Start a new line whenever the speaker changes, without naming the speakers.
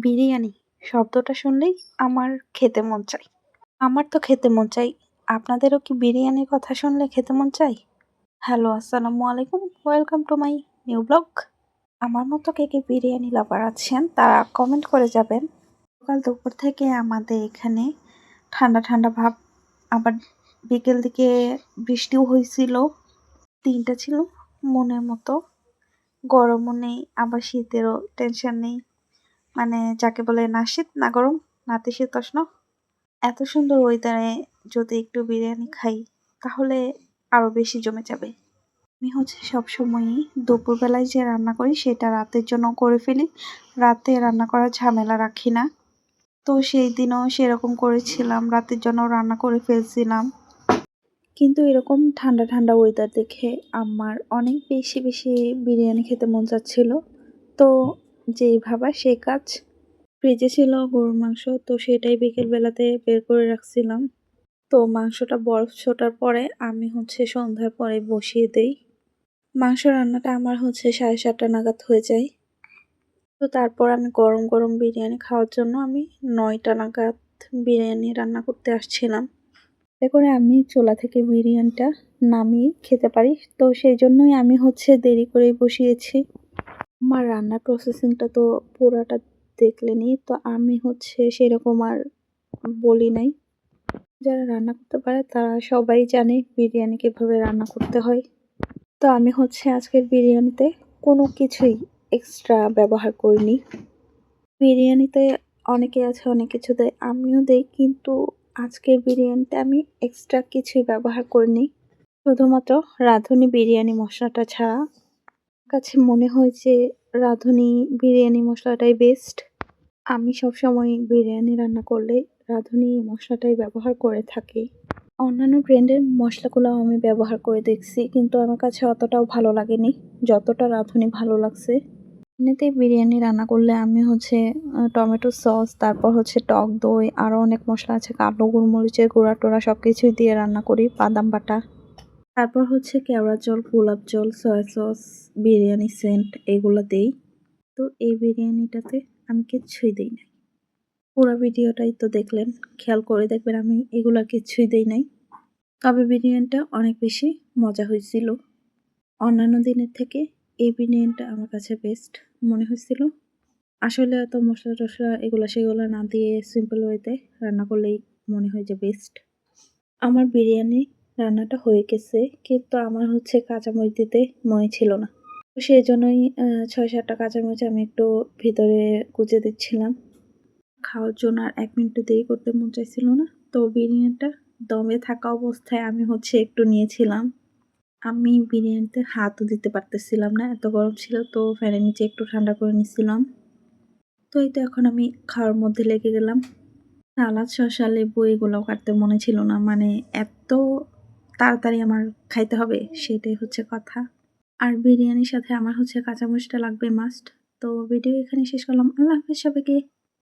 বিরিয়ানি শব্দটা শুনলেই আমার খেতে মন চায়। আমার তো খেতে মন চাই। আপনাদেরও কি বিরিয়ানির কথা শুনলে খেতে মন চাই? হ্যালো, আসসালামু আলাইকুম। Welcome to my new blog. আমার মতো কে কে বিরিয়ানি লাভার আছেন, তারা কমেন্ট করে যাবেন। সকাল দুপুর থেকে আমাদের এখানে ঠান্ডা ঠান্ডা ভাব। আবার বিকেল দিকে বৃষ্টিও হয়েছিল। দিনটা ছিল মনের মতো। গরমও নেই, আবার শীতেরও টেনশন নেই। মানে যাকে বলে না শীত না গরম নাতিশীতোষ্ণ এত সুন্দর ওয়েদারে যদি একটু বিরিয়ানি খাই, তাহলে আরও বেশি জমে যাবে। আমি হচ্ছে সবসময়ই দুপুরবেলায় যে রান্না করি, সেটা রাতের জন্য করে ফেলি। রাতে রান্না করার ঝামেলা রাখি না। তো সেই দিনও সেরকম করেছিলাম, রাতের জন্য রান্না করে ফেলছিলাম। কিন্তু এরকম ঠান্ডা ঠান্ডা ওয়েদার দেখে আমার অনেক বেশি বেশি বিরিয়ানি খেতে মন চাচ্ছিল। তো যেই ভাবা সে কাজ। ফ্রিজে ছিল গরুর মাংস, তো সেটাই বিকেল বেলাতে বের করে রাখছিলাম। তো মাংসটা বরফ ছোটার পরে আমি হচ্ছে সন্ধ্যার পরে বসিয়ে দেই। মাংস রান্নাটা আমার হচ্ছে সাড়ে সাতটা নাগাদ হয়ে যায়। তো তারপর আমি গরম গরম বিরিয়ানি খাওয়ার জন্য আমি নয়টা নাগাদ বিরিয়ানি রান্না করতে আসছিলাম। এতে করে আমি চোলা থেকে বিরিয়ানিটা নামিয়ে খেতে পারি। তো সেই জন্যই আমি হচ্ছে দেরি করেই বসিয়েছি। আমার রান্নার প্রসেসিংটা তো পুরাটা দেখলেনি তো আমি হচ্ছে সেরকম আর বলি নাই। যারা রান্না করতে পারে তারা সবাই জানে বিরিয়ানি কীভাবে রান্না করতে হয়। তো আমি হচ্ছে আজকের বিরিয়ানিতে কোনো কিছুই এক্সট্রা ব্যবহার করিনি। বিরিয়ানিতে অনেকে আছে, অনেক কিছু দেয়, আমিও দেই, কিন্তু আজকের বিরিয়ানিতে আমি এক্সট্রা কিছুই ব্যবহার করিনি। শুধুমাত্র রাঁধুনি বিরিয়ানি মশলাটা ছাড়া। কাছে মনে হয় যে রাঁধুনি বিরিয়ানি মশলাটাই বেস্ট আমি সবসময় বিরিয়ানি রান্না করলে রাঁধুনি মশলাটাই ব্যবহার করে থাকি। অন্যান্য ব্র্যান্ডের মশলাগুলো আমি ব্যবহার করে দেখছি, কিন্তু আমার কাছে অতটাও ভালো লাগেনি, যতটা রাঁধুনি ভালো লাগছে। এমনিতেই বিরিয়ানি রান্না করলে আমি হচ্ছে টমেটো সস, তারপর হচ্ছে টক দই আরও অনেক মশলা আছে, কালো গোলমরিচের গুঁড়া টোড়া সব কিছুই দিয়ে রান্না করি, বাদাম বাটা। তারপর হচ্ছে কেওড়া জল, গোলাপ জল, সয়া সস, বিরিয়ানি, সেন্ট এগুলো দেই। তো এই বিরিয়ানিটাতে আমি কিচ্ছুই দিই নাই। পুরো ভিডিওটাই তো দেখলেন, খেয়াল করে দেখবেন আমি এগুলো কিচ্ছুই দিই নাই। তবে বিরিয়ানিটা অনেক বেশি মজা হয়েছিল। অন্যান্য দিনের থেকে এই বিরিয়ানিটা আমার কাছে বেস্ট মনে হয়েছিল। আসলে এত মশলা টশলা এগুলো সেগুলো না দিয়ে সিম্পল ওয়েতে রান্না করলেই মনে হয় যে বেস্ট আমার বিরিয়ানি রান্নাটা হয়ে গেছে, কিন্তু আমার হচ্ছে কাঁচামরিচ দিতে মনে ছিল না। তো সেই জন্যই ছয় সাতটা কাঁচামরিচ আমি একটু ভিতরে কুচে দিচ্ছিলাম। খাওয়ার জন্য আর এক মিনিটও দেরি করতে মন চাইছিল না। তো বিরিয়ানিটা দমে থাকা অবস্থায় আমি হচ্ছে একটু নিয়েছিলাম। আমি বিরিয়ানিতে হাতও দিতে পারতেছিলাম না, এত গরম ছিল তো ফ্যানের নিচে একটু ঠান্ডা করে নিছিলাম। তো এই তো এখন আমি খাওয়ার মধ্যে লেগে গেলাম। সালাদ, শসা, লেবু এগুলোও কাটতে মনে ছিল না মানে এত তাড়াতাড়ি আমার খাইতে হবে, সেটাই হচ্ছে কথা। আর বিরিয়ানির সাথে আমার হচ্ছে কাঁচামরিচটা লাগবে মাস্ট তো ভিডিও এখানে শেষ করলাম। আল্লাহ হাফেজ সবাইকে।